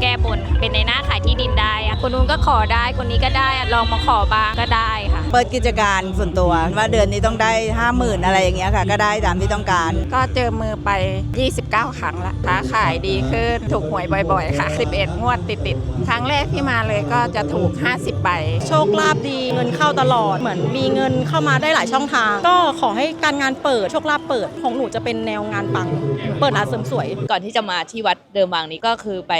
แก้บนเป็นในหน้าขายที่ดินได้อะคนนู้นก็ขอได้ คนนี้ก็ได้อะลองมาขอบ้างก็ได้ค่ะ เปิดกิจการส่วนตัวว่าเดือนนี้ต้องได้ห้าหมื่นอะไรอย่างเงี้ยค่ะ ก็ได้ตามที่ต้องการ ก็เจอมือไป 29 ครั้งละค้าขายดีขึ้น ถูกหวยบ่อยๆ ค่ะ 11 งวดติดๆ ครั้งแรกที่มาเลยก็จะถูก 50ใบ โชคลาภดีเงินเข้าตลอดเหมือนมีเงินเข้ามาได้หลายช่องทาง ก็ขอให้การงานเปิดโชคลาภเปิดของหนูจะเป็นแนวงานปัง เปิดร้านเสริมสวย ก่อนที่จะมาที่วัดเดิมบางนี้ก็คือไป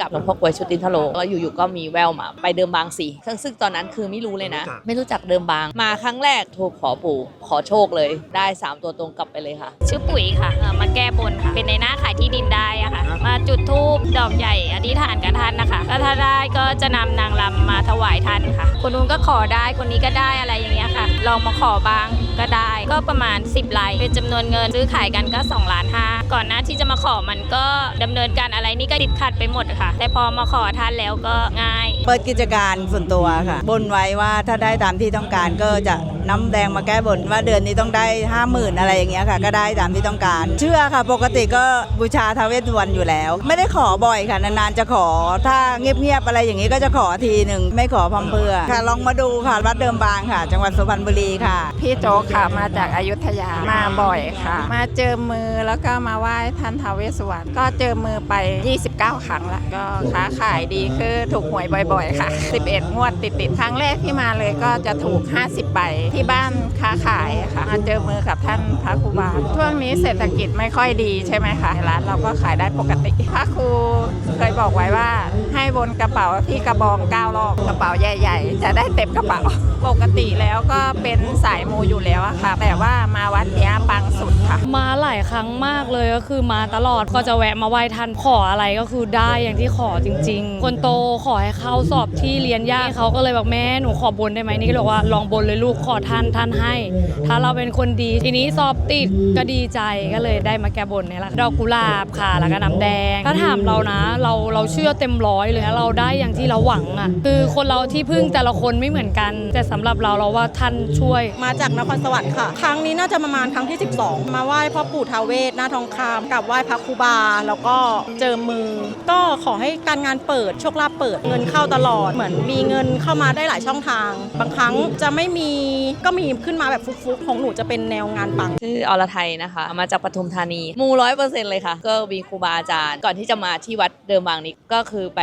กับหลวงพ่อกลวยชุตินทโลแล้วอยู่ๆก็มีแววมาไปเดิมบางสีซึ่งซึ่งตอนนั้นคือไม่รู้เลยนะ ไม่รู้จักเดิมบาง มาครั้งแรกโทรขอปู่ขอโชคเลยได้ 3 ตัวตรงกลับไปเลยค่ะ ชื่อปุ๋ยค่ะเอ่อมาแก้บนค่ะเป็นในหน้าขายที่ดินได้อะค่ะ มาจุดธูปดอกใหญ่อธิษฐานกับท่านนะคะก็ถ้าได้ก็จะนำนางรำมาถวายท่านค่ะ คนนู้นก็ขอได้คนนี้ก็ได้อะไรอย่างเงี้ยค่ะ ลองมาขอบ้างก็ได้ก็ประมาณ 10ไร่เป็นจำนวนเงินซื้อขายกันก็2ล้านห้าก่อนหน้าที่จะมาขอมันก็ดำเนินการอะไรนี่ก็ติดขัดไปหมดค่ะ แต่พอมาขอท่านแล้วก็ง่าย เปิดกิจการส่วนตัวค่ะ บนไว้ว่าถ้าได้ตามที่ต้องการก็จะ น้ำแดงมาแก้บนว่าเดือนนี้ต้องได้ห้าหมื่นอะไรอย่างเงี้ยค่ะ ก็ได้ตามที่ต้องการ เชื่อค่ะ ปกติก็บูชาทาวเวสสุวรรณอยู่แล้ว ไม่ได้ขอบ่อยค่ะนานๆจะขอ ถ้าเงียบๆอะไรอย่างงี้ก็จะขอทีหนึ่งไม่ขอพร่ำเพรื่อค่ะ ลองมาดูค่ะวัดเดิมบางค่ะ จังหวัดสุพรรณบุรีค่ะ พี่โจ๊กค่ะมาจากอายุทยามาบ่อยค่ะ มาเจอมือแล้วก็มาไหว้ท่านท้าวเวสสุวรรณก็เจอมือไป 29 ครั้งละก็ค้าขายดีขึ้นถูกหวยบ่อย ๆ ค่ะ 11 งวดติดๆครั้งแรกที่มาเลยก็จะถูก 50ใบที่ที่บ้านค้าขายค่ะมาเจอมือกับท่านพระครูบาช่วงนี้เศรษฐกิจไม่ค่อยดีใช่ไหมคะร้านเราก็ขายได้ปกติพระครูเคยบอกไว้ว่าให้วนกระเป๋าที่กระบอง9รอบกระเป๋าใหญ่ ๆ จะได้เต็มกระเป๋าปกติแล้วก็เป็นสายมูอยู่แล้วอะค่ะ แต่ว่ามาวัดเนี้ยปังสุดค่ะ มาหลายครั้งมากเลยก็คือมาตลอดก็จะแวะมาไหว้ท่านขออะไรก็คือได้อย่างที่ขอจริง ๆ คนโตขอให้เข้าสอบที่เรียนยากเขาก็เลยบอกแม่หนูขอบนได้ไหมนี่ก็เลยบอกว่าลองบนเลยลูกขอทานท่านให้ ถ้าเราเป็นคนดี ทีนี้สอบติดก็ดีใจก็เลยได้มาแก้บนเนี่ยแหละดอกกุหลาบค่ะแล้วก็น้ำแดง ถ้าถามเรานะ เราเราเชื่อเต็มร้อยเลยเราได้อย่างที่เราหวังอะคือคนเราที่พึ่งแต่ละคนไม่เหมือนกัน แต่สำหรับเราเราว่าท่านช่วย มาจากนครสวรรค์ค่ะ ครั้งนี้น่าจะประมาณครั้งที่ 12 มาไหว้พ่อปู่ทาวเวศหน้าทองคำกับไหว้พระครูบา แล้วก็เจอมือ ก็ขอให้การงานเปิดโชคลาภเปิดเงินเข้าตลอดเหมือนมีเงินเข้ามาได้หลายช่องทาง บางครั้งจะไม่มีก็มีขึ้นมาแบบฟุกๆ ของหนูจะเป็นแนวงานปัง ชื่ออรไทยนะคะ มาจากปทุมธานี มูร้อยเปอร์เซ็นต์เลยค่ะ ก็มีครูบาอาจารย์ ก่อนที่จะมาที่วัดเดิมบางนี้ก็คือไป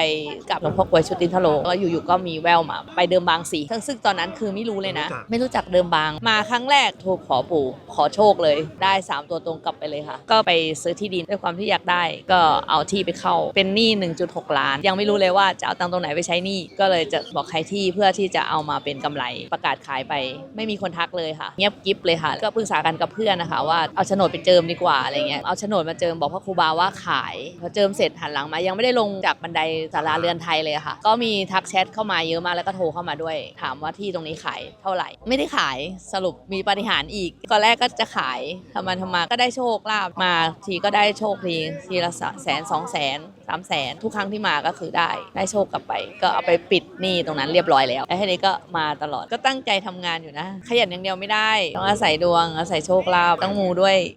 กับหลวงพ่อกลวยชุตินทโลแล้วอยู่ๆก็มีแววมาไปเดิมบางสีซึ่งซึ่งตอนนั้นคือไม่รู้เลยนะ ไม่รู้จักเดิมบาง มาครั้งแรกโทรขอปู่ขอโชคเลยได้ 3 ตัวตรงกลับไปเลยค่ะ ก็ไปซื้อที่ดินด้วยความที่อยากได้ ก็เอาที่ไปเข้าเป็นหนี้1.6 ล้าน ยังไม่รู้เลยว่าจะเอาตังค์ตรงไหนไปใช้หนี้ก็เลยจะบอกใครที่เพื่อที่จะเอามาเป็นกำไรประกาศขายไปไม่มีคนทักเลยค่ะ เงียบกิ๊บเลยค่ะ ก็ปรึกษากันกับเพื่อนนะคะ ว่าเอาโฉนดไปเจิมดีกว่าอะไรเงี้ยเอาโฉนดมาเจิมบอกพระครูบาว่าขายพอเจิมเสร็จหันหลังมา ยังไม่ได้ลงจากบันไดศาลาเรือนไทยเลยค่ะ ก็มีทักแชทเข้ามาเยอะมากแล้วก็โทรเข้ามาด้วย ถามว่าที่ตรงนี้ขายเท่าไหร่ ไม่ได้ขายสรุปมีปฏิหารอีกตอนแรกก็จะขายทำมาทำมาก็ได้โชคลาภมาทีก็ได้โชคทีทีละแสนสองแสน สามแสนทุกครั้งที่มาก็คือได้ได้โชคกลับไป ก็เอาไปปิดหนี้ตรงนั้นเรียบร้อยแล้วไอ้ทีนี้ก็มาตลอดก็ตั้งใจทำงานอยู่นะ ขยันอย่างเดียวไม่ได้ ต้องอาศัยดวงอาศัยโชคลาภต้องมูด้วย